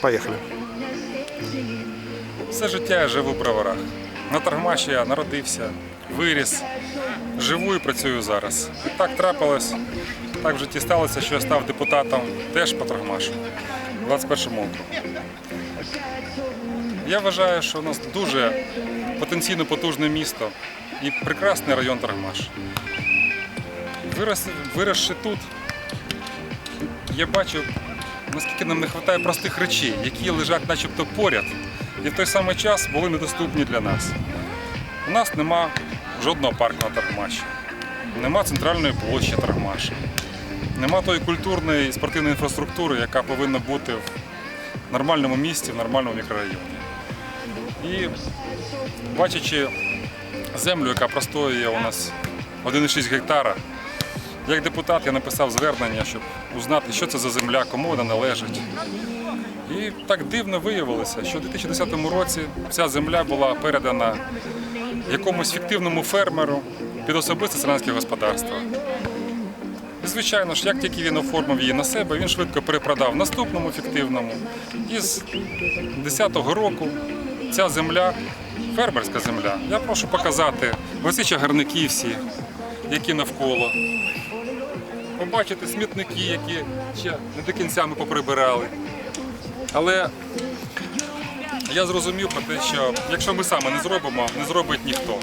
Поїхали. Все життя я живу в броварах. На Таргмаші я народився, виріс, живу і працюю зараз. Так трапилось, так в житті сталося, що я став депутатом теж по Таргмашу, в 21-му округу. Я вважаю, що у нас дуже потенційно потужне місто і прекрасний район Таргмаш. Вирос, виросши тут, я бачу, наскільки нам не вистачає простих речей, які лежать начебто поряд, і в той самий час були недоступні для нас. У нас нема жодного парку на Таргмаші, нема центральної площі Таргмаша, нема тої культурної і спортивної інфраструктури, яка повинна бути в нормальному місті, в нормальному мікрорайоні. І бачачи землю, яка простоює у нас 1,6 гектара, як депутат я написав звернення, щоб узнати, що це за земля, кому вона належить. І так дивно виявилося, що у 2010 році ця земля була передана якомусь фіктивному фермеру під особисте селянське господарство. І, звичайно ж, як тільки він оформив її на себе, він швидко перепродав наступному фіктивному. І з 2010 року ця земля, фермерська земля, я прошу показати оці чагарники всі, які навколо. Побачити смітники, які ще не до кінця ми поприбирали. Але я зрозумів про те, що якщо ми саме не зробимо, не зробить ніхто.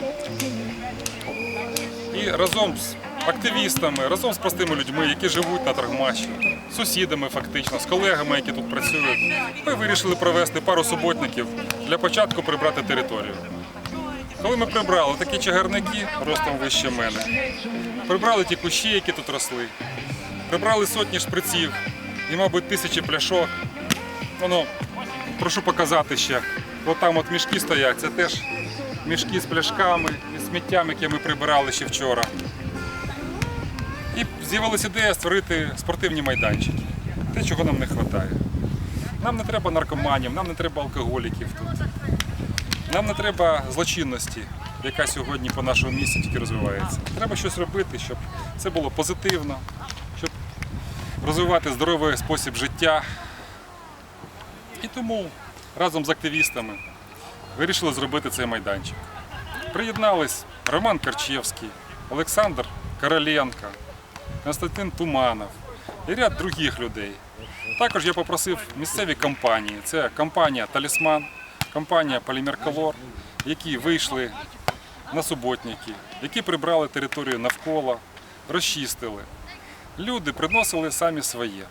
І разом з активістами, разом з простими людьми, які живуть на Таргмаші, сусідами фактично, з колегами, які тут працюють, ми вирішили провести пару суботників для початку прибрати територію. Коли ми прибрали такі чагарники ростом вище мене, прибрали ті кущі, які тут росли, прибрали сотні шприців і, мабуть, тисячі пляшок. Воно, прошу показати ще. От там от мішки стоять, це теж мішки з пляшками і сміттям, які ми прибирали ще вчора. І з'явилася ідея створити спортивні майданчики. Те, чого нам не вистачає. Нам не треба наркоманів, нам не треба алкоголіків тут. Нам не треба злочинності, яка сьогодні по нашому місті тільки розвивається. Треба щось робити, щоб це було позитивно, щоб розвивати здоровий спосіб життя. І тому разом з активістами вирішили зробити цей майданчик. Приєднались Роман Карчевський, Олександр Короленко, Константин Туманов і ряд других людей. Також я попросив місцеві компанії. Це компанія Талісман, компанія Полімер Колор, які вийшли на суботники, які прибрали територію навколо, розчистили. Люди приносили самі своє.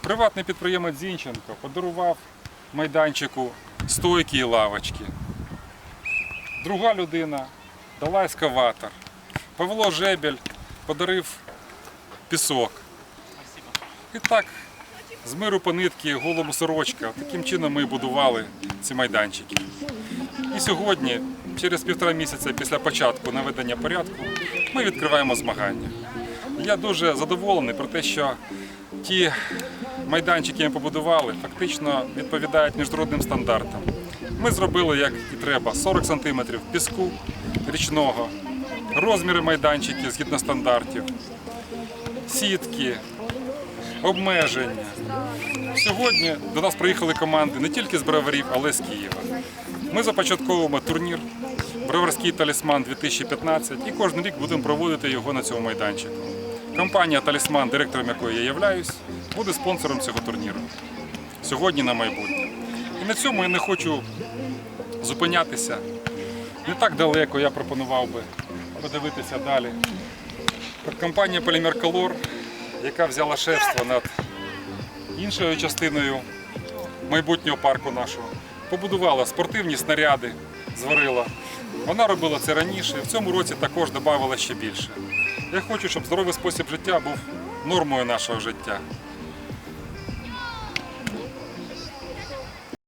Приватний підприємець Зінченко подарував майданчику стойки і лавочки. Друга людина дала ескаватор. Павло Жебель подарив пісок. І так, з миру по нитки, голому сорочка. Таким чином ми будували ці майданчики. І сьогодні, через півтора місяця після початку наведення порядку, ми відкриваємо змагання. Я дуже задоволений про те, що ті майданчики, які ми побудували, фактично відповідають міжнародним стандартам. Ми зробили як і треба 40 см піску річного, розміри майданчиків згідно стандартів, сітки, обмеження. Сьогодні до нас приїхали команди не тільки з броварів, але й з Києва. Ми започатковуємо турнір Броварський талісман 2015 і кожен рік будемо проводити його на цьому майданчику. Компанія Талісман, директором якої я являюсь, буде спонсором цього турніру. Сьогодні на майбутнє. І на цьому я не хочу зупинятися. Не так далеко я пропонував би подивитися далі. Компанія Полімер Колор, яка взяла шефство над іншою частиною майбутнього парку нашого, побудувала спортивні снаряди, зварила. Вона робила це раніше, в цьому році також додавала ще більше. Я хочу, щоб здоровий спосіб життя був нормою нашого життя.